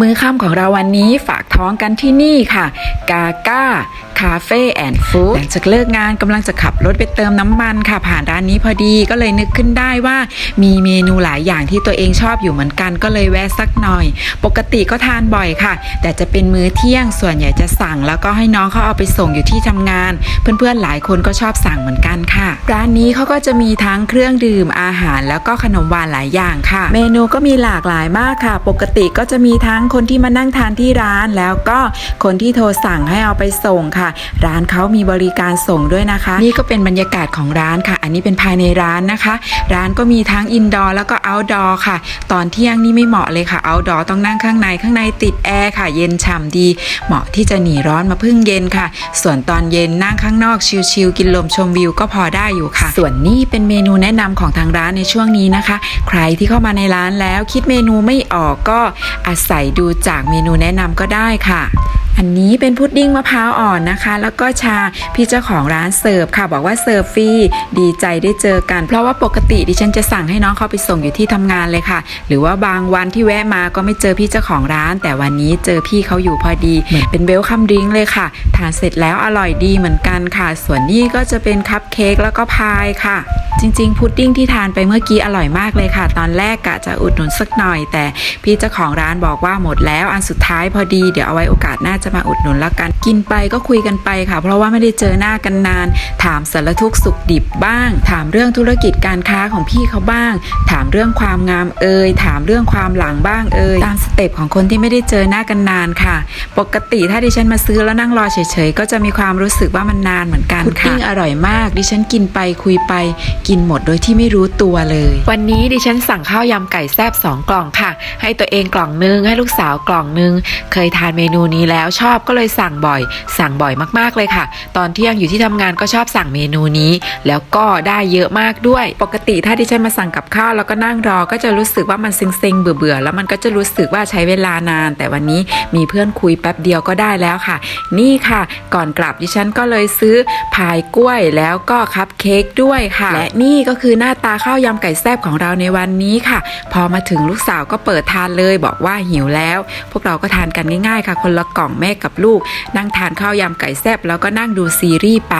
มื้อค่ำของเราวันนี้ฝากท้องกันที่นี่ค่ะ กาก้า คาเฟ่แอนด์ฟู้ดหลังจากเลิกงานกำลังจะขับรถไปเติมน้ำมันค่ะ ผ่านร้านนี้พอดีก็เลยนึกขึ้นได้ว่า มีเมนูหลายอย่างที่ตัวเองชอบอยู่เหมือนกันก็เลยแวะสักหน่อย ปกติก็ทานบ่อยค่ะ แต่จะเป็นมื้อเที่ยงส่วนใหญ่จะสั่ง แล้วก็ให้น้องเขาเอาไปส่งอยู่ที่ทำงาน เพื่อนๆหลายคนก็ชอบสั่งเหมือนกันค่ะ ร้านนี้เขาก็จะมีทั้งเครื่องดื่มอาหารแล้วก็ขนมหวานหลายอย่างค่ะ เมนูก็มีหลากหลายมากค่ะ ปกติก็จะมีทั้งคนที่มานั่งทานที่ร้าน แล้วก็คนที่โทรสั่งให้เอาไปส่งค่ะร้านเขามีบริการส่งด้วยนะคะ นี่ก็เป็นบรรยากาศของร้านค่ะ อันนี้เป็นภายในร้านนะคะ ร้านก็มีทั้งอินดอร์แล้วก็เอาท์ดอร์ค่ะ ตอนเที่ยงนี่ไม่เหมาะเลยค่ะเอาท์ดอร์ต้องนั่งข้างในข้างในติดแอร์ค่ะ เย็นฉ่ำดี เหมาะที่จะหนีร้อนมาพึ่งเย็นค่ะ ส่วนตอนเย็นนั่งข้างนอกชิลๆกินลมชมวิวก็พอได้อยู่ค่ะ ส่วนนี้เป็นเมนูแนะนำของทางร้านในช่วงนี้นะคะ ใครที่เข้ามาในร้านแล้วคิดเมนูไม่ออกก็อาศัยดูจากเมนูแนะนำก็ได้ค่ะอันนี้เป็นพุดดิ้งมะพร้าวอ่อนนะคะ แล้วก็ชาพี่เจ้าของร้านเสิร์ฟค่ะ บอกว่าเสิร์ฟฟรีดีใจได้เจอกัน เพราะว่าปกติดิฉันจะสั่งให้น้องเขาไปส่งอยู่ที่ทำงานเลยค่ะ หรือว่าบางวันที่แวะมาก็ไม่เจอพี่เจ้าของร้าน แต่วันนี้เจอพี่เขาอยู่พอดีเหมือนเป็นเวลคัมดริงเลยค่ะทานเสร็จแล้วอร่อยดีเหมือนกันค่ะ ส่วนนี้ก็จะเป็นคัพเค้กแล้วก็พายค่ะ จริงๆ พุดดิ้งที่ทานไปเมื่อกี้อร่อยมากเลยค่ะ ตอนแรกกะจะอุดหนุนสักหน่อย แต่พี่เจ้าของร้านบอกว่าหมดแล้วอันสุดท้ายพอดีเดี๋ยวเอาไว้โอกาสหน้าจะมาอุดหนุนแล้วกัน กินไปก็คุยกันไปค่ะ เพราะว่าไม่ได้เจอหน้ากันนาน ถามสารทุกสุขดิบบ้าง ถามเรื่องธุรกิจการค้าของพี่เขาบ้าง ถามเรื่องความงามเอ่ยถามเรื่องความหลังบ้างเอ่ยตามสเต็ปของคนที่ไม่ได้เจอหน้ากันนานค่ะ ปกติถ้าดิฉันมาซื้อแล้วนั่งรอเฉยๆก็จะมีความรู้สึกว่ามันนานเหมือนกันค่ะพุดดิ้งอร่อยมาก ดิฉันกินไปคุยไปกินหมดโดยที่ไม่รู้ตัวเลย วันนี้ดิฉันสั่งข้าวยำไก่แซบสองกล่องค่ะ ให้ตัวเองกล่องนึงให้ลูกสาวกล่องนึง เคยทานเมนูนี้แล้วชอบก็เลยสั่งบ่อย สั่งบ่อยมากๆเลยค่ะ ตอนเที่ยงอยู่ที่ทำงานก็ชอบสั่งเมนูนี้ แล้วก็ได้เยอะมากด้วย ปกติถ้าดิฉันมาสั่งกับข้าวแล้วก็นั่งรอก็จะรู้สึกว่ามันเซ็งๆเบื่อๆแล้วมันก็จะรู้สึกว่าใช้เวลานาน แต่วันนี้มีเพื่อนคุยแป๊บเดียวก็ได้แล้วค่ะ นี่ค่ะ ก่อนกลับดิฉันก็เลยซื้อพายกล้วยแล้วก็คัพเค้กด้วยค่ะและนี่ก็คือหน้าตาข้าวยำไก่แซ่บของเราในวันนี้ค่ะ พอมาถึงลูกสาวก็เปิดทานเลย บอกว่าหิวแล้ว พวกเราก็ทานกันง่ายๆ ค่ะ คนละกล่องแม่กับลูก นั่งทานข้าวยำไก่แซ่บแล้วก็นั่งดูซีรีส์ไป